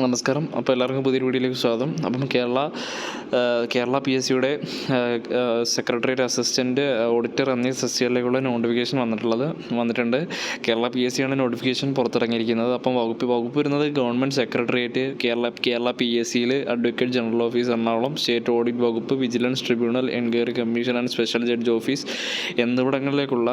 നമസ്കാരം. അപ്പോൾ എല്ലാവർക്കും പുതിയൊരു വീഡിയോയിലേക്ക് സ്വാഗതം. അപ്പം കേരള കേരള പി എസ് സിയുടെ സെക്രട്ടേറിയറ്റ് അസിസ്റ്റന്റ് ഓഡിറ്റർ എന്നീ തസ്തികകളിലേക്കുള്ള നോട്ടിഫിക്കേഷൻ വന്നിട്ടുള്ളത് വന്നിട്ടുണ്ട്. കേരള പി എസ് സിയാണ് നോട്ടിഫിക്കേഷൻ പുറത്തിറങ്ങിയിരിക്കുന്നത്. അപ്പം വകുപ്പ് വകുപ്പ് വരുന്നത് government secretariat Kerala Kerala P S സിയിൽ advocate general office Ernakulam state audit വകുപ്പ് vigilance tribunal enquiry commission and special judge office എന്നിവിടങ്ങളിലേക്കുള്ള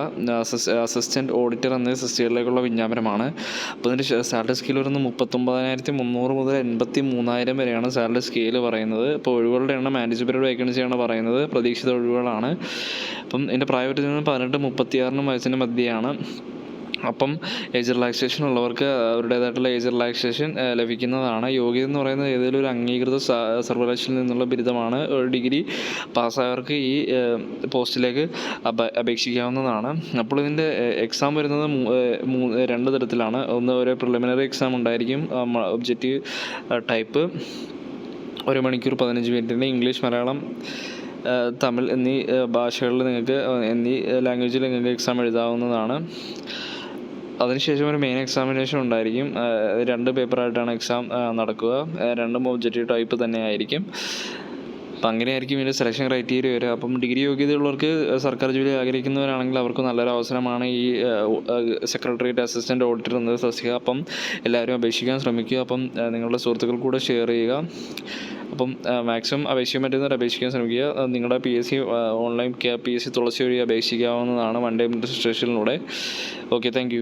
assistant auditor എന്നീ തസ്തികകളിലേക്കുള്ള വിജ്ഞാപനമാണ്. അപ്പോൾ ഇതിന്റെ സാലറി സ്കെയിൽ വരുന്നത് മുപ്പത്തൊമ്പതിനായിരത്തി മുന്നൂറ് മുതൽ എൺപത്തി മൂന്നായിരം വരെയാണ് സാലറി സ്കെയിൽ പറയുന്നത്. ഇപ്പോൾ ഒഴിവുകളുടെ എണ്ണം ആന്റിസിപ്പേറ്റഡ് വേക്കൻസിയാണ് പറയുന്നത്. പ്രതീക്ഷിത ഒഴിവുകളാണ്. അപ്പം എന്റെ പ്രായപരിധി പതിനെട്ട് മുപ്പത്തിയാറിനും വയസ്സിന് മധ്യയാണ്. അപ്പം ഏജ് റിലാക്സേഷൻ ഉള്ളവർക്ക് അവരുടേതായിട്ടുള്ള ഏജ് റിലാക്സേഷൻ ലഭിക്കുന്നതാണ്. യോഗ്യത എന്ന് പറയുന്നത് ഏതെങ്കിലും ഒരു അംഗീകൃത സർവകലാശാലയിൽ നിന്നുള്ള ബിരുദമാണ്. ഡിഗ്രി പാസ്സായവർക്ക് ഈ പോസ്റ്റിലേക്ക് അപേക്ഷിക്കാവുന്നതാണ്. അപ്പോൾ ഇതിന്റെ എക്സാം വരുന്നത് രണ്ട് തരത്തിലാണ്. ഒന്ന് ഒരു പ്രിലിമിനറി എക്സാം ഉണ്ടായിരിക്കും. ഒബ്ജക്റ്റീവ് ടൈപ്പ് ഒരു മണിക്കൂർ പതിനഞ്ച് മിനിറ്റിന്റെ ഇംഗ്ലീഷ് മലയാളം തമിഴ് എന്നീ ഭാഷകളിൽ നിങ്ങൾക്ക് എന്നീ ലാംഗ്വേജിൽ നിങ്ങൾക്ക് എക്സാം എഴുതാവുന്നതാണ്. അതിനുശേഷം ഒരു മെയിൻ എക്സാമിനേഷൻ ഉണ്ടായിരിക്കും. രണ്ട് പേപ്പറായിട്ടാണ് എക്സാം നടക്കുക. രണ്ടും ഒബ്ജക്റ്റീവ് ടൈപ്പ് തന്നെ ആയിരിക്കും അപ്പം അങ്ങനെയായിരിക്കും ഇതിന്റെ സെലക്ഷൻ ക്രൈറ്റീരിയ വരിക. അപ്പം ഡിഗ്രി യോഗ്യതയുള്ളവർക്ക് സർക്കാർ ജോലി ആഗ്രഹിക്കുന്നവരാണെങ്കിൽ അവർക്ക് നല്ലൊരു അവസരമാണ് ഈ സെക്രട്ടേറിയറ്റ് അസിസ്റ്റന്റ് ഓഡിറ്റർ എന്നത് തസ്തിക അപ്പം എല്ലാവരും അപേക്ഷിക്കാൻ ശ്രമിക്കുക. അപ്പം നിങ്ങളുടെ സുഹൃത്തുക്കൾ കൂടെ ഷെയർ ചെയ്യുക. അപ്പം മാക്സിമം അപേക്ഷിക്കാൻ പറ്റുന്നവർ അപേക്ഷിക്കാൻ ശ്രമിക്കുക. നിങ്ങളുടെ P S C online P S C Thulasi വഴി അപേക്ഷിക്കാവുന്നതാണ് വൺ ഡേ രജിസ്ട്രേഷനിലൂടെ ഓക്കെ താങ്ക്